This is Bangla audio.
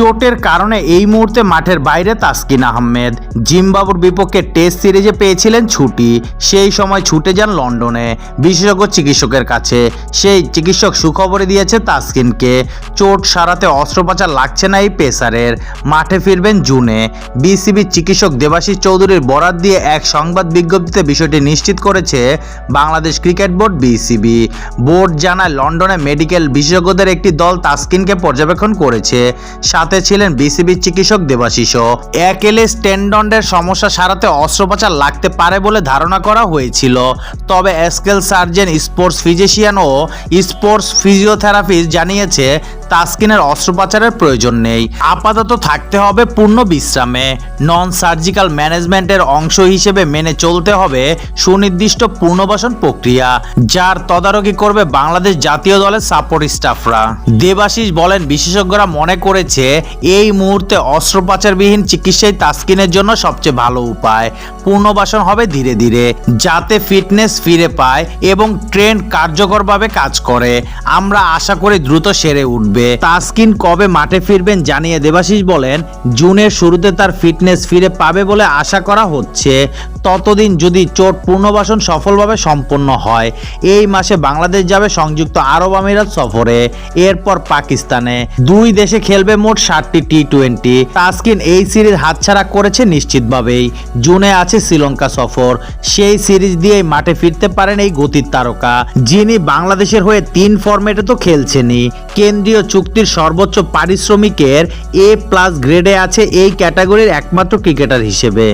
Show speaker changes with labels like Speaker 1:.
Speaker 1: চোটের কারণে এই মুহূর্তে মাঠের বাইরে তাসকিন আহমেদ। জিম্বাবুর বিপক্ষে টেস্ট সিরিজে পেয়েছিলেন ছুটি। সেই সময় ছুটে যান লন্ডনে। বিশেষজ্ঞ চিকিৎসকের কাছে। সেই চিকিৎসক সুখবরে দিয়েছে তাসকিনকে। চোট সারাতে অস্ত্রোপচার লাগছে না এই পেসারের। মাঠে ফিরবেন জুনে। বিসিবির চিকিৎসক দেবাশিস চৌধুরীর বরাত দিয়ে এক সংবাদ বিজ্ঞপ্তিতে বিষয়টি নিশ্চিত করেছে Bangladesh cricket board BCB. Board জানায়, লন্ডনে মেডিকেল বিশেষজ্ঞদের একটি দল তাসকিনকে পর্যবেক্ষণ করেছে। সাথে ছিলেন বিসিবির চিকিৎসক দেবাশিসও অ্যাকেলেস টেন্ডনের সমস্যা সারাতে অস্ত্রোপচার লাগতে পারে বলে ধারণা করা হয়েছিল। তবে এসকেল সার্জন, স্পোর্টস ফিজিশিয়ান ও স্পোর্টস ফিজিওথেরাপিস্ট জানিয়েছে তাসকিনের অস্ত্রোপচারের প্রয়োজন নেই। আপাতত থাকতে হবে পূর্ণ বিশ্রামে। নন সার্জিক্যাল ম্যানেজমেন্টের অংশ হিসেবে মেনে চলতে হবে সুনির্দিষ্ট পুনর্বাসন প্রক্রিয়া, যার তদারকি করবে বাংলাদেশ জাতীয় দলের সাপোর্ট স্টাফরা দেবাশিস বলেন, বিশেষজ্ঞরা মনে করেছে, এই মুহূর্তে অস্ত্রোপচারবিহীন চিকিৎসাই তাসকিনের জন্য সবচেয়ে ভালো উপায়। পুনর্বাসন হবে ধীরে ধীরে, যাতে ফিটনেস ফিরে পায় এবং ট্রেন্ড কার্যকরভাবে কাজ করে। আমরা আশা করি দ্রুত সেরে উঠবে। তাসকিন কবে মাঠে ফিরবেন জানিয়ে দেবাশিস বলেন, জুনের শুরুতে তার ফিটনেস ফিরে পাবে বলে আশা করা হচ্ছে। ততদিন যদি চোট পুনর্বাসন সফলভাবে সম্পন্ন হয়, এই মাসে বাংলাদেশ যাবে সংযুক্ত আরব আমিরাত সফরে। এরপর পাকিস্তানে। দুই দেশে খেলবে মোট ষাটটি টি টোয়েন্টি তাসকিন এই সিরিজ হাতছাড়া করেছে নিশ্চিতভাবেই। জুনে আছে শ্রীলঙ্কা সফর। সেই সিরিজ দিয়েই মাঠে ফিরতে পারেন এই গতির তারকা। যিনি বাংলাদেশের হয়ে তিন ফরম্যাটে তো খেলছেনই। কেন্দ্রীয় চুক্তির সর্বোচ্চ পারিশ্রমিকের এ প্লাস গ্রেডে আছে এই ক্যাটাগরির একমাত্র ক্রিকেটার হিসেবে।